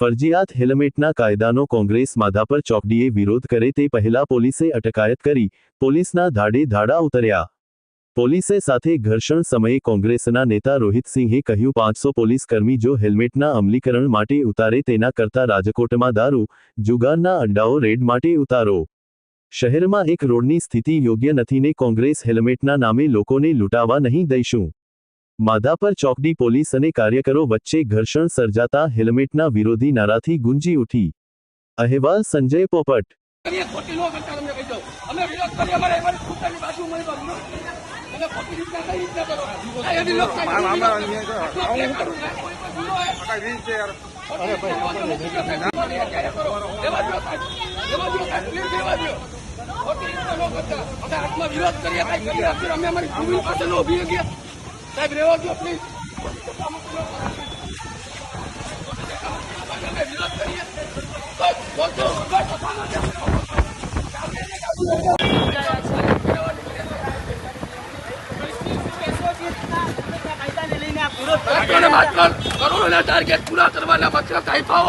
ફરજિયાત હેલ્મેટના કાયદાનો કોંગ્રેસ માધાપર ચોકડીએ વિરોધ કરે તે પહેલા પોલીસે અટકાયત કરી પોલીસના ધાડે ધાડા ઉતર્યા. પોલીસે સાથે ઘર્ષણ સમયે કોંગ્રેસના નેતા રોહિતસિંહે કહ્યું, પાંચસો પોલીસ કર્મી જો હેલ્મેટના અમલીકરણ માટે ઉતારે તેના કરતા રાજકોટમાં દારૂ, જુગારના અડ્ડાઓ રેડ માટે ઉતારો. શહેરમાં એક રોડની સ્થિતિ યોગ્ય નથીને કોંગ્રેસ હેલ્મેટના નામે લોકોને લૂંટાવા નહીં દઈશું. માધાપર ચોકડી પોલીસ અને કાર્યકરો વચ્ચે ઘર્ષણ સર્જાતા હેલ્મેટના વિરોધી નારાથી ગુંજી ઉઠી. અહેવાલ સંજય પોપટ. અમે અમારે ભૂમિ પાસે ન. ઊભી શકીએ સાહેબ રહેવા દ્યો પ્લીઝ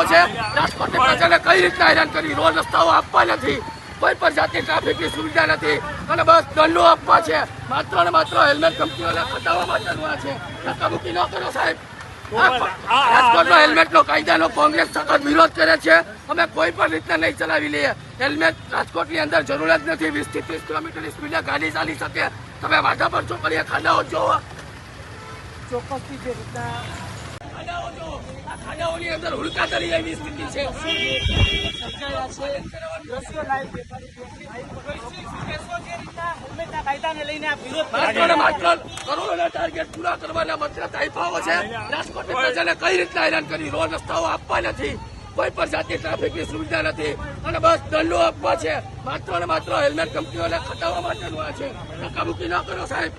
છે. કઈ રીતના હેરાન કરી? રોડ રસ્તાઓ આપવા નથી. કોઈ પણ જાતની ટ્રાફિકની સુવિધા નથી. અને બસ દંડો આપવા છે. માત્ર ને માત્ર હેલ્મેટ કંપનીઓને ખટાવવા માટે છે. ધક્કામુક્કી ન કરો સાહેબ. રાજકોટનો હેલ્મેટનો કાયદાનો કોંગ્રેસ સખત વિરોધ કરે છે. અમે કોઈ પણ રીતના નહીં ચલાવી લઈએ. હેલ્મેટ રાજકોટની અંદર જરૂર જ નથી. વીસથી ત્રીસ કિલોમીટરની સ્પીડે ગાડી ચાલી શકે. તમે વાંધા પર છો કરીએ ખાડાઓ જોવા. ચોક્કસથી જે રીતના ખાડાઓ જો આ અંદર હુડકા તરી એવી સ્થિતિ છે. કરી કરોડોના ટાર્ગેટ પૂરા કરવાના માત્ર તાઇફાઓ છે. રાજકોટની પ્રજાને કઈ રીતના હેરાન કરી? રોડ રસ્તાઓ આપવા નથી. કોઈ પણ જાતની ટ્રાફિકની સુવિધા નથી. અને બસ દંડો આપવા છે. માત્ર ને માત્ર હેલ્મેટ કંપનીઓને ખટાવવા માટેનું આ છે. ધક્કાબુકી ન કરો સાહેબ.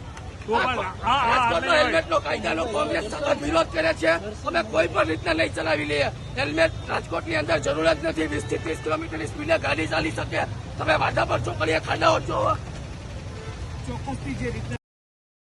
હેલ્મેટનો કાયદાનો કોંગ્રેસ સખત વિરોધ કરે છે. અમે કોઈ પણ રીતના નહીં ચલાવી લઈએ. હેલ્મેટ રાજકોટની અંદર જરૂર જ નથી. વીસથી ત્રીસ કિલોમીટરની સ્પીડે ગાડી ચાલી શકે. તમે વાંધા પર છો કરીએ ખાડાઓ છો ચોક્કસથી જે રીતના